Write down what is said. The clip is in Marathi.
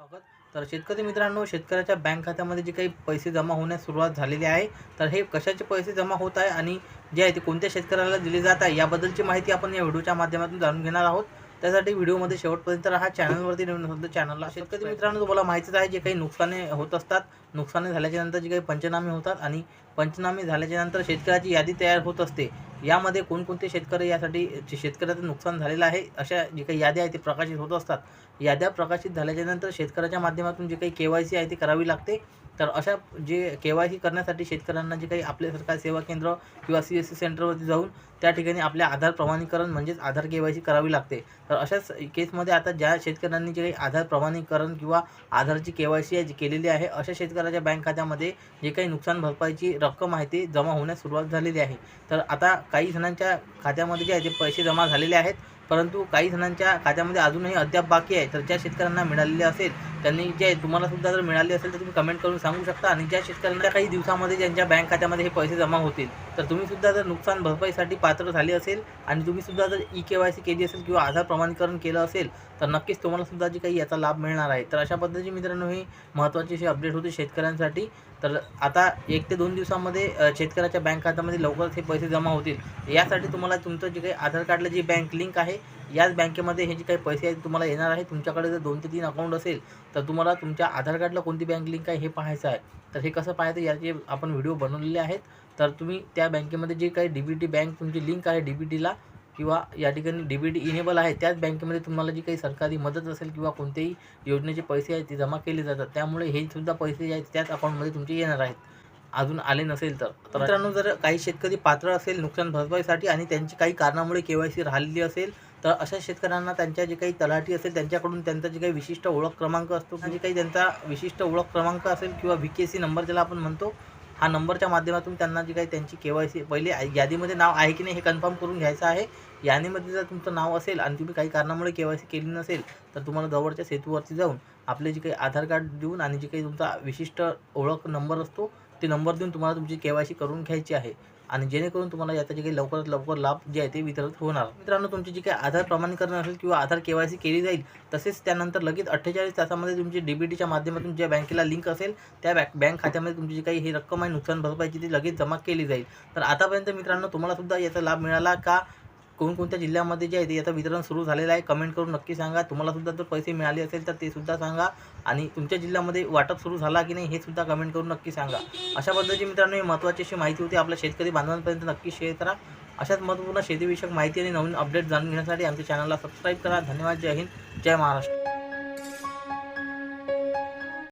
स्वागत तर शेतकरी मित्रांनो शेतकऱ्याच्या बँक खात्यामध्ये जे काही पैसे जमा होण्यास सुरुवात झालेली आहे तर हे कशाचे पैसे जमा होत आहे आणि जे आहे ते कोणत्या शेतकऱ्याला दिले जात आहे याबद्दलची माहिती आपण या व्हिडिओच्या माध्यमातून जाणून घेणार आहोत. त्यासाठी व्हिडिओमध्ये शेवटपर्यंत राहा चॅनलवरती नवीन तर चॅनलला शेतकरी मित्रांनो तुम्हाला माहितीच आहे जे काही नुकसाने होत असतात नुकसाने झाल्याच्यानंतर जे काही पंचनामे होतात आणि पंचनामे झाल्याच्यानंतर शेतकऱ्याची यादी तयार होत असते. यामध्ये कोणकोणते शेतकरी यासाठी शेतकऱ्याचं नुकसान झालेलं आहे अशा जे काही याद्या आहेत ते प्रकाशित होत असतात. याद्या प्रकाशित झाल्याच्यानंतर शेतकऱ्याच्या माध्यमातून जे काही के वाय सी आहे ती करावी लागते. तर अशा जे के वाय सी करण्यासाठी शेतकऱ्यांना जे काही आपले सरकार सेवा केंद्र किंवा सी एस सी सेंटरवरती जाऊन त्या ठिकाणी आपल्या आधार प्रमाणीकरण म्हणजेच आधार के वाय सी करावी लागते. तर अशाच केसमध्ये आता ज्या शेतकऱ्यांनी जे काही आधार प्रमाणीकरण किंवा आधारची के वाय सी आहे जी केलेली आहे अशा शेतकऱ्याच्या बँक खात्यामध्ये जे काही नुकसान भरपाईची रक्कम आहे ती जमा होण्यास सुरुवात झालेली आहे. तर आता काही जणांच्या खात्यामध्ये जे आहे ते पैसे जमा झालेले आहेत. परंतु काही जणांच्या खात्यामध्ये अजूनही अद्याप बाकी आहे. तर ज्या शेतकऱ्यांना मिळालेले असेल त्यांनी जे आहे तुम्हाला सुद्धा जर मिळाले असेल तर तुम्ही कमेंट करून सांगू शकता. आणि ज्या शेतकऱ्यांना काही दिवसामध्ये ज्यांच्या बँक खात्यामध्ये हे पैसे जमा होतील तर तुम्हीसुद्धा जर नुकसान भरपाईसाठी पात्र झाले असेल आणि तुम्हीसुद्धा जर ई के वाय सी केली असेल किंवा आधार प्रमाणीकरण केलं असेल तर नक्कीच तुम्हाला सुद्धा जे काही याचा लाभ मिळणार आहे. तर अशा पद्धतीची मित्रांनो ही महत्त्वाची अशी अपडेट होती शेतकऱ्यांसाठी. तर आता एक ते दोन दिवसामध्ये शेतकऱ्याच्या बँक खात्यामध्ये लवकरच हे पैसे जमा होतील. यासाठी तुम्हाला तुमचं जे काही आधार कार्डला जी बँक लिंक आहे याच बँकेमध्ये हे जे काही पैसे आहेत तुम्हाला येणार आहे. तुमच्याकडे जर दोन ते तीन अकाउंट असेल तर तुम्हाला तुमच्या आधार कार्डला कोणती बँक लिंक आहे हे पाहायचं आहे. तर हे कसं पाहायचं याचे आपण व्हिडिओ बनवलेले आहेत. तर तुम्ही त्या बँकेमध्ये जे काही डी बी टी बँक तुमची लिंक आहे डी बी टीला किंवा या ठिकाणी डी बी टी इनेबल आहे त्याच बँकेमध्ये तुम्हाला जी काही सरकारी मदत असेल किंवा कोणतेही योजनेचे पैसे आहेत ते जमा केले जातात. त्यामुळे हे सुद्धा पैसे जे आहेत त्याच अकाउंटमध्ये तुमचे येणार आहेत. अजून आले नसेल तर. मित्रांनो जर काही शेतकरी पात्र असेल नुकसान भरपाईसाठी आणि त्यांची काही कारणामुळे के वाय सी राहिलेली असेल तर अशा शेतकऱ्यांना त्यांच्या जे काही तलाठी असेल त्यांच्याकडून त्यांचा जे काही विशिष्ट ओळख क्रमांक असतो जे काही त्यांचा विशिष्ट ओळख क्रमांक असेल किंवा व्ही के सी नंबर ज्याला आपण म्हणतो हा नंबरच्या माध्यमातून त्यांना जे काही त्यांची के वाय सी पहिले यादीमध्ये नाव आहे की नाही हे कन्फर्म करून घ्यायचं आहे. यादीमध्ये जर तुमचं नाव असेल आणि तुम्ही काही कारणामुळे के वाय सी केली नसेल तर तुम्हाला जवळच्या सेतूवरती जाऊन आपले जे काही आधार कार्ड देऊन आणि जे काही तुमचा विशिष्ट ओळख नंबर असतो ते नंबर देऊन तुम्हाला तुमची के वाय सी करून घ्यायची आहे. आणि जेणेकरून तुम्हाला याचा जे काही लवकरात लवकर लाभ जे आहे ते वितरित होणार. मित्रांनो तुमची जी काही आधार प्रमाणीकरण असेल किंवा आधार के वाय सी केली जाईल तसेच त्यानंतर लगेच अठ्ठेचाळीस तासामध्ये तुमची डी बी टीच्या माध्यमातून ज्या बँकेला लिंक असेल त्या बँक बँक खात्यामध्ये तुमची जी काही ही रक्कम आहे नुकसान भरपाईची ती लगेच जमा केली जाईल. तर आतापर्यंत मित्रांनो तुम्हाला सुद्धा याचा लाभ मिळाला का? कोणकोणत्या जिल्ह्यामध्ये जे आहे ते याचं वितरण सुरू झालेलं आहे कमेंट करून नक्की सांगा. तुम्हाला सुद्धा जर पैसे मिळाले असेल तर ते सुद्धा सांगा. आणि तुमच्या जिल्ह्यामध्ये वाटप सुरू झाला की नाही हे सुद्धा कमेंट करून नक्की सांगा. अशा पद्धतीची मित्रांनो ही महत्त्वाची अशी माहिती होती. आपल्या शेतकरी बांधवांपर्यंत नक्की शेअर करा. अशाच महत्त्वपूर्ण शेतीविषयक माहिती आणि नवीन अपडेट जाणून घेण्यासाठी आमच्या चॅनलला सबस्क्राईब करा. धन्यवाद. जय हिंद. जय महाराष्ट्र.